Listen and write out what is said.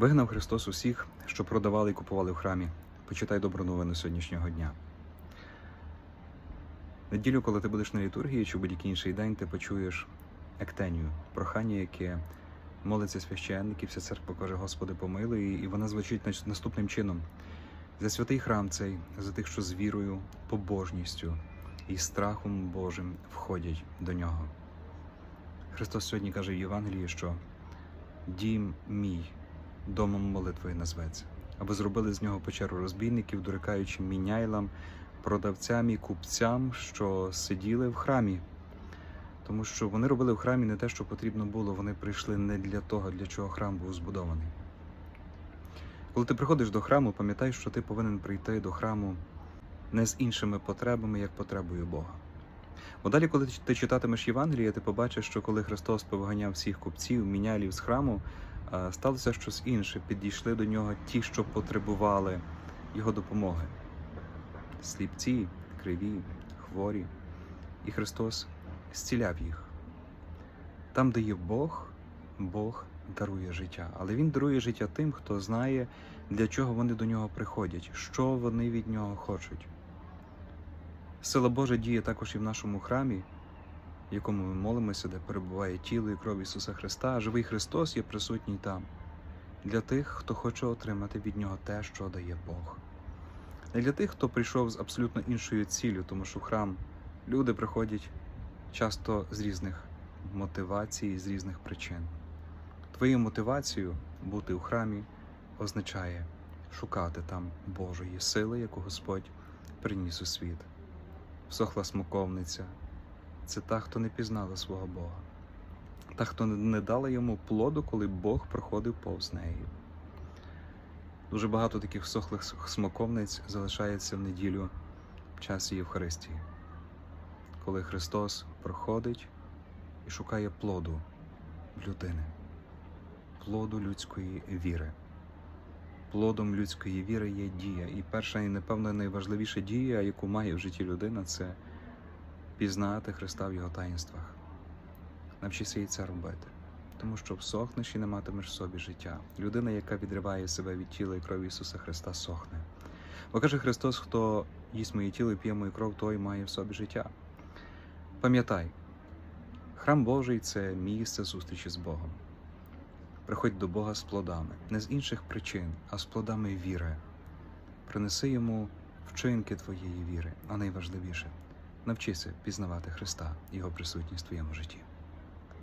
Вигнав Христос усіх, що продавали і купували в храмі. Почитай добру новину сьогоднішнього дня. Неділю, коли ти будеш на літургії чи будь-який інший день, ти почуєш ектенію, прохання, яке молиться священник, і вся церква каже, Господи, помилуй, і вона звучить наступним чином: за святий храм цей, за тих, що з вірою, побожністю і страхом Божим входять до нього. Христос сьогодні каже в Євангелії, що дім мій домом молитвою назветься, аби зробили з нього печеру розбійників, дорікаючи міняйлам, продавцям і купцям, що сиділи в храмі. Тому що вони робили в храмі не те, що потрібно було, вони прийшли не для того, для чого храм був збудований. Коли ти приходиш до храму, пам'ятай, що ти повинен прийти до храму не з іншими потребами, як потребою Бога. Бо далі, коли ти читатимеш Євангеліє, ти побачиш, що коли Христос повиганяв всіх купців, мінялів з храму, сталося щось інше. Підійшли до нього ті, що потребували його допомоги. Сліпці, криві, хворі. І Христос зціляв їх. Там, де є Бог, Бог дарує життя. Але Він дарує життя тим, хто знає, для чого вони до нього приходять, що вони від нього хочуть. Сила Божа діє також і в нашому храмі, в якому ми молимося, де перебуває тіло і кров Ісуса Христа, а живий Христос є присутній там для тих, хто хоче отримати від Нього те, що дає Бог. Не для тих, хто прийшов з абсолютно іншою ціллю, тому що в храм люди приходять часто з різних мотивацій, з різних причин. Твою мотивацію бути у храмі означає шукати там Божої сили, яку Господь приніс у світ. Всохла смоковниця це та, хто не пізнала свого Бога, та, хто не дала йому плоду, коли Бог проходив повз неї. Дуже багато таких всохлих смоковниць залишається в неділю в часі Євхаристії, коли Христос проходить і шукає плоду людини, плоду людської віри. Плодом людської віри є дія. І перша, і напевно, найважливіша дія, яку має в житті людина, це пізнати Христа в його таїнствах. Навчися і це робити. Тому що всохнеш і не матимеш в собі життя. Людина, яка відриває себе від тіла і крові Ісуса Христа, сохне. Бо каже Христос, хто їсть моє тіло і п'є мою кров, той має в собі життя. Пам'ятай, храм Божий це місце зустрічі з Богом. Приходь до Бога з плодами, не з інших причин, а з плодами віри. Принеси йому вчинки твоєї віри, а найважливіше навчися пізнавати Христа, Його присутність в твоєму житті.